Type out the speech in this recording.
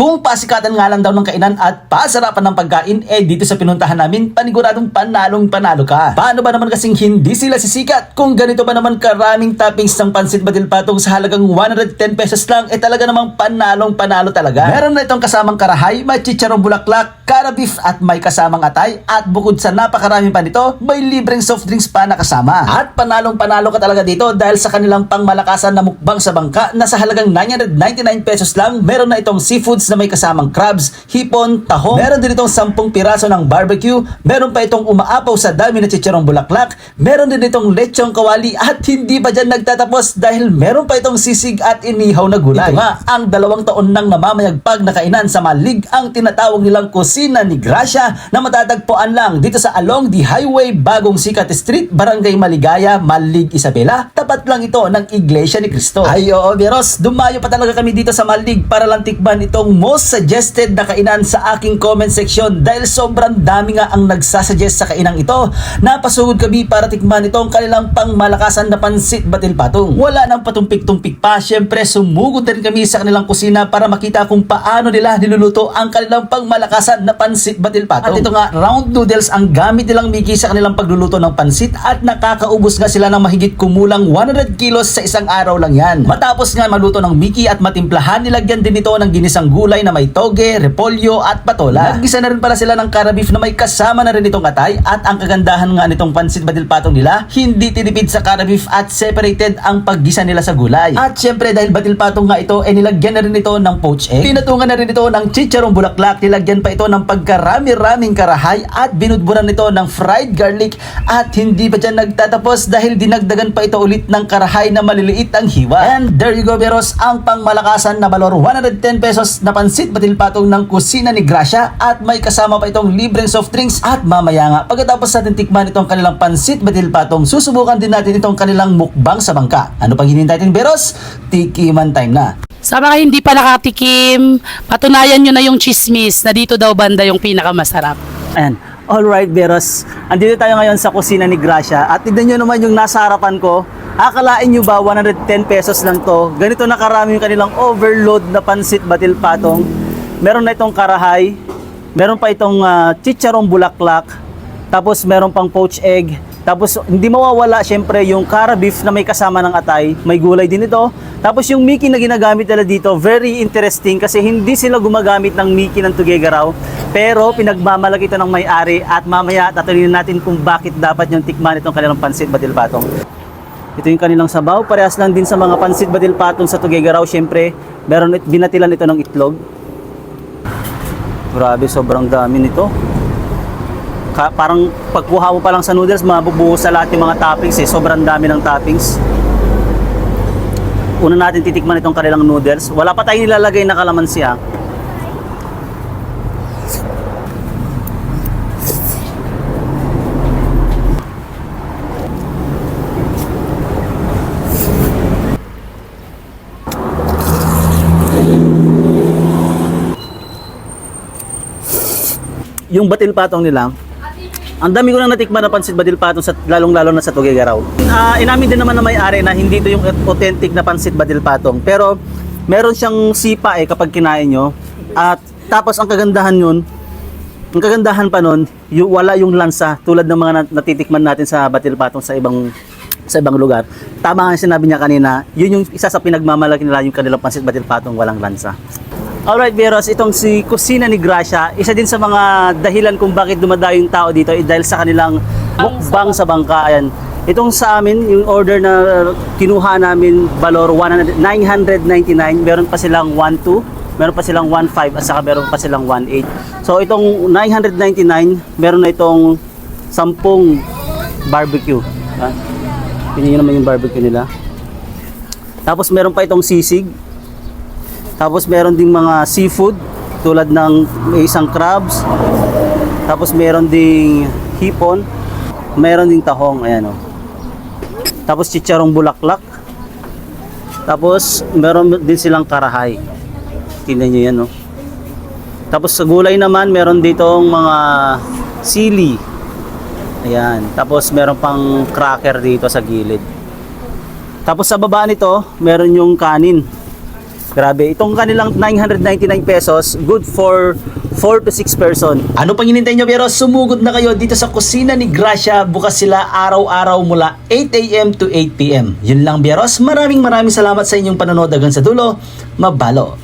kung pasikatan nga lang daw ng kainan at pasarapan ng pagkain, eh dito sa pinuntahan namin, paniguradong panalong panalo ka. Paano ba naman kasing hindi sila sisikat? Kung ganito ba naman karaming toppings ng pansit badil patong sa halagang 110 pesos lang, eh talaga namang panalong panalo talaga. Meron na itong kasamang karahay, may chicharong bulaklak, kara beef at may kasamang atay at bukod sa napakarami pa nito, may libreng soft drinks pa na kasama. At panalong panalo ka talaga dito dahil sa kanilang pangmalakasan na mukbang sa bangka na sa halagang 999 pesos lang, meron na itong seafoods na may kasamang crabs, hipon, tahong, meron din itong 10 piraso ng barbecue, meron pa itong umaapaw sa dami na chicharong bulaklak, meron din itong lechong kawali at hindi pa dyan nagtatapos dahil meron pa itong sisig at inihaw na gulay. Ito nga, ang dalawang taon nang namamayagpag na kainan sa Malig ang tinatawag nilang kusina ni Gracia na matatagpuan lang dito sa along the highway Bagong Sikat Street, Barangay Maligaya, Malig, Isabela. Tapat lang ito ng Iglesia ni Cristo. Ay oo, Veros, dumayo pa talaga kami dito sa Malig para lang tikman itong most suggested na kainan sa aking comment section dahil sobrang dami nga ang nagsasuggest sa kainang ito. Napasugod kami para tikman itong kanilang pangmalakasan na pansit batil patong. Wala nang patumpik-tumpik pa, syempre sumugod rin kami sa kanilang kusina para makita kung paano nila niluluto ang kanilang pangmalakasan na pansit batil patong. At ito nga, round noodles ang gamit nilang Miki sa kanilang pagluluto ng pansit at nakakaubos nga sila ng mahigit kumulang 100 kilos sa isang araw lang yan. Matapos nga maluto ng Miki at matimplahan, nilagyan din ito ng ginisang gulay na may toge, repolyo at patola. Naggisa na rin pala sila ng karabif na may kasama na rin itong atay at ang kagandahan nga nitong pansit badil patong nila, hindi tinipid sa karabif at separated ang paggisa nila sa gulay. At syempre dahil batil patong nga ito, eh nilagyan na rin ito ng poached egg. Pinatungan na rin ito ng chicharong bulaklak, nilagyan pa ito ng pagkarami-raming karahay at binudburan nito ng fried garlic at hindi pa dyan nagtatapos dahil dinagdagan pa ito ulit ng karahay na maliliit ang hiwa. And there you go, Beros, ang pangmalakasan na balor 110 pesos na pansit batil patong ng kusina ni Gracia at may kasama pa itong libreng soft drinks at mamaya nga pagkatapos natin tikman itong kanilang pansit batil patong susubukan din natin itong kanilang mukbang sa bangka. Ano pang hinintay natin, Beros? Tikiman time na. Sa mga hindi pa nakatikim, patunayan nyo na yung chismis na dito daw banda yung pinakamasarap. Ayan. Alright, Beros. Andito tayo ngayon sa kusina ni Gracia. At tignan nyo naman yung nasa harapan ko. Akalain nyo ba 110 pesos lang to? Ganito na karami yung kanilang overload na pansit batil patong. Meron na itong karahay. Meron pa itong ah, chicharong bulaklak. Tapos meron pang poached egg. Tapos hindi mawawala syempre yung cara beef na may kasama ng atay. May gulay din ito. Tapos yung Mickey na ginagamit nila dito, very interesting kasi hindi sila gumagamit ng Mickey ng Tugegaraw. Pero pinagmamalaki ito ng may-ari at mamaya tatalinin natin kung bakit dapat yung tikman itong kanilang pansit badil patong. Ito yung kanilang sabaw. Parehas lang din sa mga pansit badil patong sa Tugegaraw. Syempre, meron it, binatilan ito ng itlog. Grabe, sobrang dami nito. Ka- parang pagkuha mo pa lang sa noodles, mabubuhos sa lahat yung mga toppings eh. Sobrang dami ng toppings. Una natin titikman itong kanilang noodles. Wala pa tayong nilalagay na kalamansi ah. Yung batil patong nila, ang dami ko nang natikman na pansit badil patong sa lalong-lalo na sa Tugigaraw. Ah, inamin din naman na may-ari na hindi ito yung authentic na pansit badil patong. Pero meron siyang sipa eh kapag kinain nyo. At tapos ang kagandahan yun, ang kagandahan pa nun, yung, wala yung lansa tulad ng mga nat- natitikman natin sa batil patong sa ibang sa ibang lugar. Tama nga sinabi niya kanina, yun yung isa sa pinagmamalaki nila yung kanilang pansit batil patong walang lansa. Alright, Veros, itong si Kusina ni Gracia, isa din sa mga dahilan kung bakit dumadayo yung tao dito ay dahil sa kanilang mukbang sa bangka. Ayan. Itong sa amin, yung order na kinuha namin, valor 100 999, meron pa silang 12, meron pa silang 15 at saka meron pa silang 18. So itong 999, meron na itong 10 barbecue. Tingnan nyo naman yung barbecue nila. Tapos meron pa itong sisig, tapos meron ding mga seafood tulad ng isang crabs. Tapos meron ding hipon. Meron ding tahong, ayan oh. Tapos chicharong bulaklak. Tapos meron din silang karahay. Tingnan niyo yan oh. Tapos sa gulay naman meron ditong mga sili. Ayan. Tapos meron pang cracker dito sa gilid. Tapos sa baba nito, meron yung kanin. Grabe, itong kanilang 999 pesos, good for 4 to 6 person. Ano pang hinintay nyo pero sumugod na kayo dito sa kusina ni Gracia. Bukas sila araw-araw mula 8 a.m. to 8 p.m. Yun lang Bieros, maraming maraming salamat sa inyong panonood hanggang sa dulo. Mabalo!